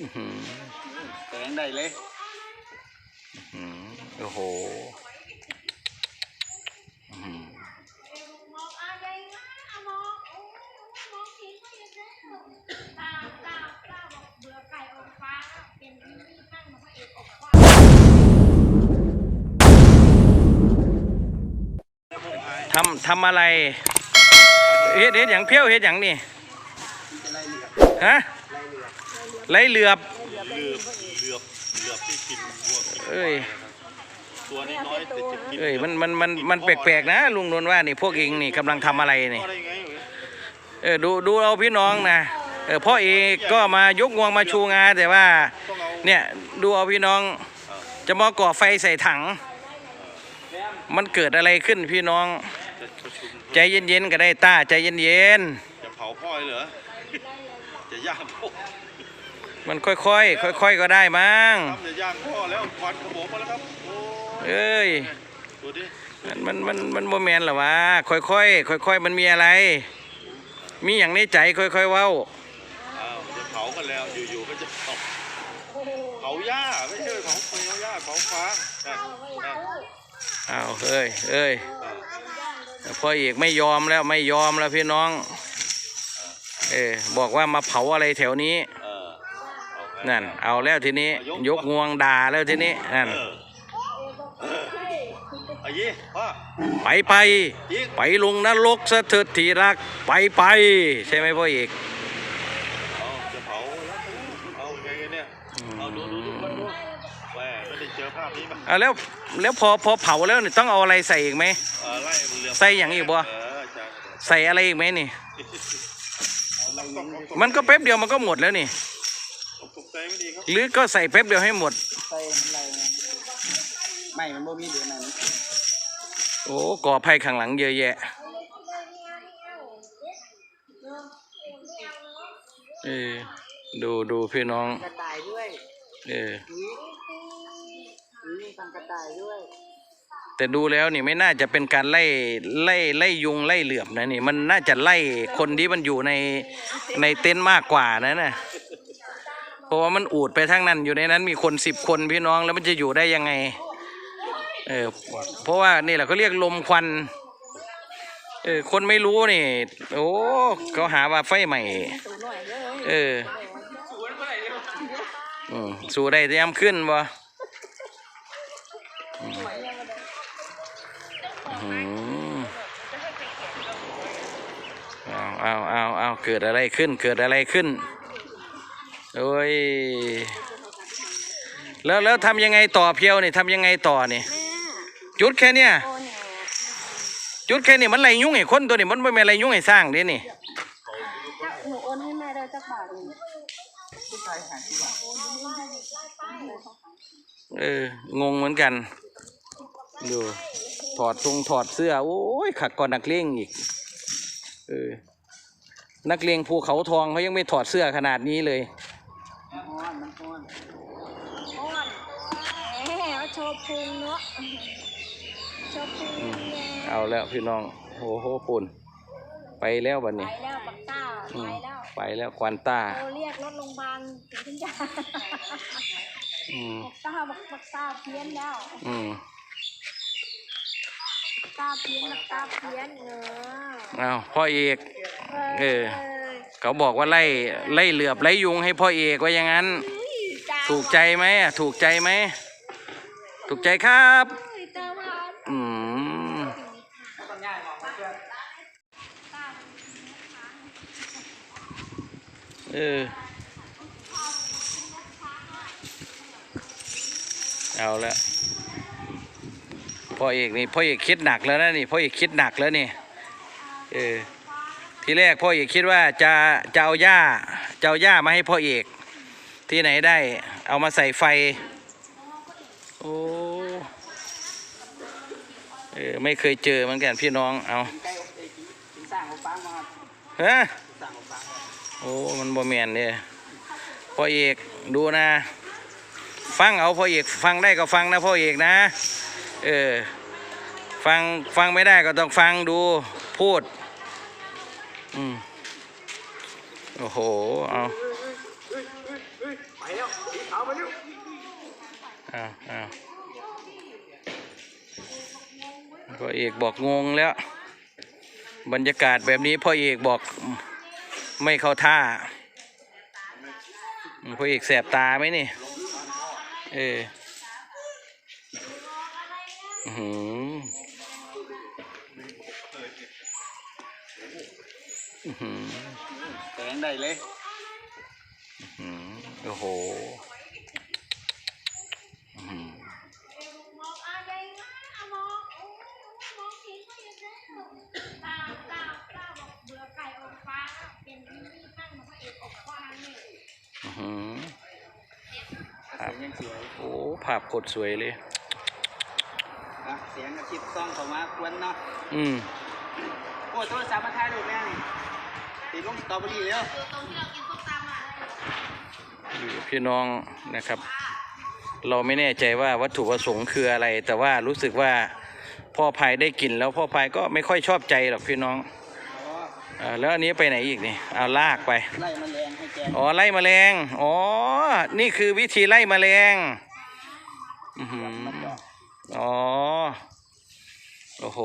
อื้อหือแสงได้เลยอื้อหือโอ้โหอื้อหือมองอะไรนะมองโอ้มองกินไม่ได้ตาตาตาบอกเบื่อไก่ออกฟ้าเป็นที่นั่งมาพระเอกออกฟ้าทำทำอะไรเฮ็ดเฮ็ดอย่างเพี้ยวเฮ็ดอย่างนี่ฮะ ไล่เหลือบ เหลือบเหลือบเหลือบที่กินวัวกินเอ้ยตัวน้อยๆแต่จะกินเอ้ยมันมันมันมันแปลกๆนะ ลุงนวลว่านี่พวกเองนี่กำลังทำอะไรนี่ก็ได้ไงเหรอเออดูดูเอาพี่น้องนะเออพ่อเอกก็มายกงวงมาชูงาแต่ว่า ต้องเอาเนี่ยดูเอาพี่น้อง จะมาก่อไฟใส่ถัง มันเกิดอะไรขึ้นพี่น้อง จะประชุมใจเย็นๆก็ได้ต้าใจเย็นจะเผาพ่อยเหรอ จะย่างพ่อๆ มันค่อยๆ ค่อยๆ ก็ได้มั้ง ทำจะย่างพ่อแล้วควันขโมงมาแล้วครับโอ้เอ้ย ดูดิมันมันมันมันโมแมนเหรอวะ ค่อยๆ ค่อยๆ มันมีอะไร มีอย่างในใจค่อยๆ เว้า อ้าวจะเผากันแล้วอยู่ๆก็จะเผาเผาหญ้าไม่ใช่เผาเปลวหญ้าเผาฟางนั่นนั่นอ้าวเอ้ยเอ้ยอ่าพ่อเอกไม่ยอมแล้วไม่ยอมแล้วพี่น้อง เออบอกว่ามาเผาอะไรแถวนี้เออเอาไง นั่น เอาแล้วทีนี้ ยกงวงด่าแล้วทีนี้นั่นเออเออเอายี่พ่อไปไปยิงไปลงนรกซะเถิดที่รัก ไปไป ใช่ไหมพ่อเอกเอาจะเผาแล้วเอาไงกันเนี่ยเอาดูดูดูดูแหมไม่ได้เจอภาพนี้มาเอาแล้วแล้วพอพอเผาแล้วนี่ต้องเอาอะไรใส่อีกไหมเออไล่เรือใส่อย่างอีกบ่เออใช่ใส่อะไรอีกไหมนี่ต้องต้องต้องมันก็แป๊บเดียวมันก็หมดแล้วนี่ตก ใจไม่ดีครับหรือก็ใส่แป๊บเดียวให้หมด ใส่อะไรนะไม่มันบ่มีเดือนนั้นโอ้ก่อภัยข้างหลังเยอะแยะเออดูดูพี่น้อง กระต่ายด้วยเออนี่นี่ทำกระต่ายด้วย แต่ดูแล้วนี่ไม่น่าจะเป็นการไล่ไล่ไล่ยุงไล่เหลือบนะนี่ มันน่าจะไล่คนที่มันอยู่ในในเต็นท์มากกว่านะน่ะเพ ราะว่ามันอูดไปทั้งนั้นอยู่ในนั้นมีคนสิบคนพี่น้องแล้วมันจะอยู่ได้ยังไงเออเพราะว่านี่แหละเขาเรียกลมควันเออคนไม่รู้นี่ โอ้เขาหาว่าไฟใหม่ เออสู้ได้แต่ยามขึ้นบ่อืมอืมเอาเอาเอาเอาเกิดอะไรขึ้น เกิดอะไรขึ้น โอ้ย แล้วแล้วทำยังไงต่อเพียวนี่ทำยังไงต่อนี่จุดแค่เนี้ยโอ้เนี่ยจุดแค่นี้มันไรยุ่งไอ้คนตัวนี้มันไม่เป็นไรยุ่งไอ้สร้างเด้นี่ถ้าหนูโอนให้แม่ได้สักบาทหนึ่งผู้ชายหาที่บ้านเอองงเหมือนกันดูถอดทรงถอดเสื้อโอ้ยขัดก่อนนักเลงอีกเออนักเลงภูเขาทองเขายังไม่ถอดเสื้อขนาดนี้เลยฮ้ อนมันฮ้อนอ้อนแหมโชว์พุงเนาะโชว์พุงเนี่ยเอาแล้วพี่น้องโอ้โหปุ่น ไปแล้วบัดไปนี้แล้วปักต้าอืไปมแล้วไปแล้วควันต้าโทรเรียกรถโรงพยาบาลถึงทุกอย่างอืมปักต้าปักปักต้าเพี้ยนแล้วอืมปักต้าเพี้ยนปักต้าเพี้ยนเนอะเอาพ่อเอกเออเออ เขาบอกว่าไล่ไล่เหลือบไล่ยุงให้พ่อเอกว่าอย่างนั้นจ้า ถูกใจไหมอะถูกใจไหม ถูกใจครับ อืมเอเออ เอาละพ่อเอกนี่พ่อเอกคิดหนักแล้วนะนี่พ่อเอกคิดหนักแล้วนี่ เออทีแรกพ่อเอกคิดว่าจะจะเอาหญ้าจะเอาหญ้ามาให้พ่อเอก ที่ไหนได้ เอามาใส่ไฟ โอ้เออไม่เคยเจอเหมือนกันพี่น้องเอาเฮ้ฮะโอ้มันบ่แมนเนี่ยพ่อเอกดูนะ ฟังเอาพ่อเอกฟังได้ก็ฟังนะพ่อเอกนะเออฟังฟังไม่ได้ก็ต้องฟังดูพูดอืมโอ้โหเอา เอาไปเร็ว อ้าวอ้าวพ่อเอกบอกงงแล้ว บรรยากาศแบบนี้พ่อเอกบอกไม่เข้าท่าพ่อเอกแสบตาไหมนี่ เอออื้อหืออื้อหือแสงได้เลยอื้อหือโอ้โห ตั้งมาพระเอกออกฟ้าเนี่ยอื้อหือเสียงยังสวยโอ้ภาพกดสวยเลยนะเสียงกระชิบซ่องเข้ามากวนเนาะ อืมโอ้โทรศัพท์มาถ่ายรูปแม่นี่ติดลงสตรอเบอรี่เร็วตรงที่เรากินส้มตำอะอยู่พี่น้องนะครับ เราไม่แน่ใจว่าวัตถุประสงค์คืออะไร แต่ว่ารู้สึกว่าพ่อพายได้กลิ่นแล้วพ่อพายก็ไม่ค่อยชอบใจหรอกพี่น้อง อ๋ออ่าแล้วอันนี้ไปไหนอีกนี่เอาลากไปไล่แมลงให้แกอ๋อไล่แมลงอ๋อนี่คือวิธีไล่แมลงอือหืออ๋อโอ้โห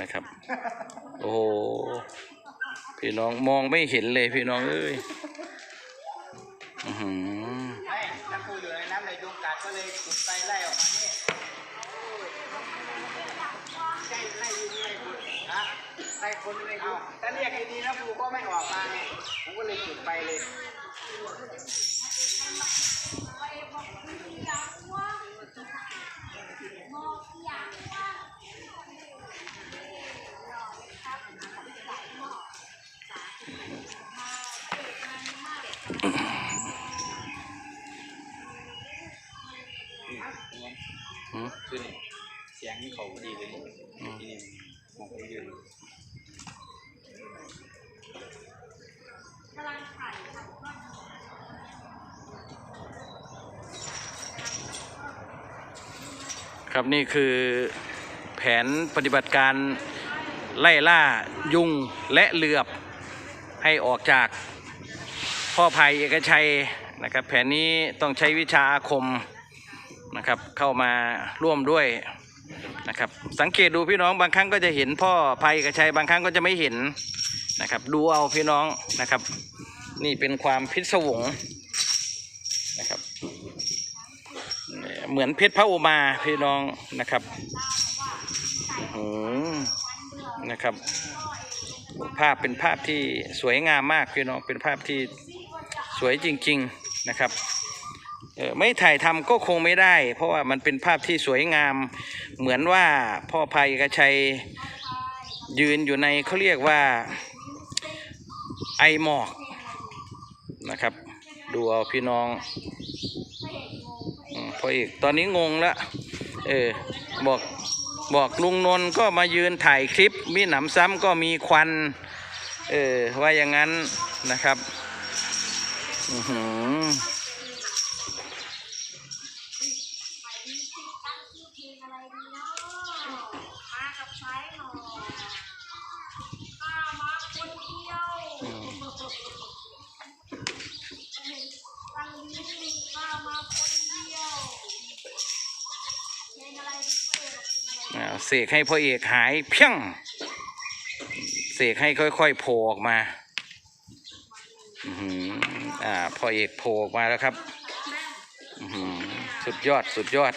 นะครับ โอ้โหพี่น้องมองไม่เห็นเลยพี่น้องเอ้ยอือหือไม่ถ้าปูอยู่ในน้ำในยุงกัดก็เลยจุดไฟไล่ออกมานี่ใช่ไล่ยุงไล่คนนะไล่คนไล่ยุงถ้าเรียกไอ้ดีนะปูก็ไม่ออกมาไงผมก็เลยจุดไฟเลย คือนี่เสียงเขาพอดีเลยที่นี่มองไปยืนกำลังถ่ายทำครับนี่คือแผนปฏิบัติการไล่ล่ายุงและเหลือบให้ออกจากพ่อภัยเอกชัยนะครับ แผนนี้ต้องใช้วิชาอาคม นะครับ เข้ามาร่วมด้วยนะครับ สังเกตดูพี่น้องบางครั้งก็จะเห็นพ่อภัยเอกชัยบางครั้งก็จะไม่เห็นนะครับ ดูเอาพี่น้องนะครับ นี่เป็นความพิศวงนะครับเหมือนเพชรพระอุมาพี่น้องนะครับอืมนะครับ ภาพเป็นภาพที่สวยงามมากพี่น้องเป็นภาพที่สวยจริง ๆนะครับ ไม่ถ่ายทำก็คงไม่ได้ เพราะว่ามันเป็นภาพที่สวยงาม เหมือนว่าพ่อภัยกระชัยยืนอยู่ในเขาเรียกว่าไอหมอกนะครับ ดูเอาพี่น้องพ่อเอกตอนนี้งงแล้วเออบอกบอกลุงนนท์ก็มายืนถ่ายคลิปมีหนำซ้ำก็มีควันเออว่าอย่างนั้นนะครับ อือหือ ตั้งชื่อเพลงอะไรดีเนาะมากับใช้หน่อข้ามาคนเดียว อืม ตั้งนี้ข้ามาคนเดียวเพลงอะไรดีเพื่อนเพลงอะไร อ่า เสกให้พ่อเอกหายเพียงเสกให้ค่อยๆโผล่ออกมาอือหืออ่าพ่อเอกโผล่ออกมาแล้วครับอือหือสุดยอดสุดยอด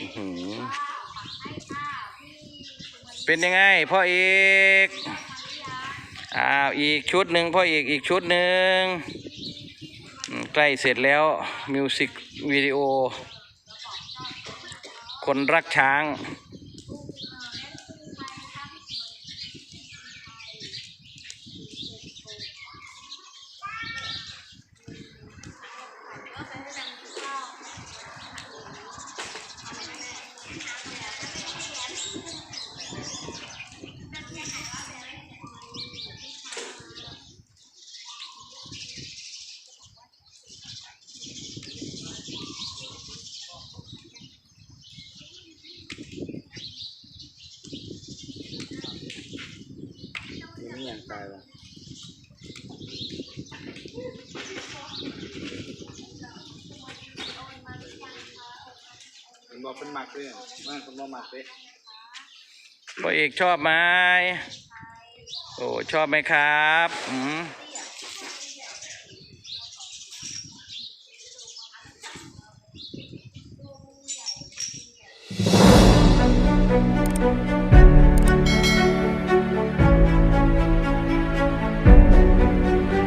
อือหือเป็นยังไงพ่อเอกอ้าวอีกชุดหนึ่งพ่อเอกอีกชุดหนึ่ง ล้เสร็จแล้วมิวสิกวิดีโอคนรักช้างายว่ะผมบอกเป็นหมักเลยมันผมบอกหมักเลยพ่อเอกชอบไหมโอ้ชอบไหมครับ อืม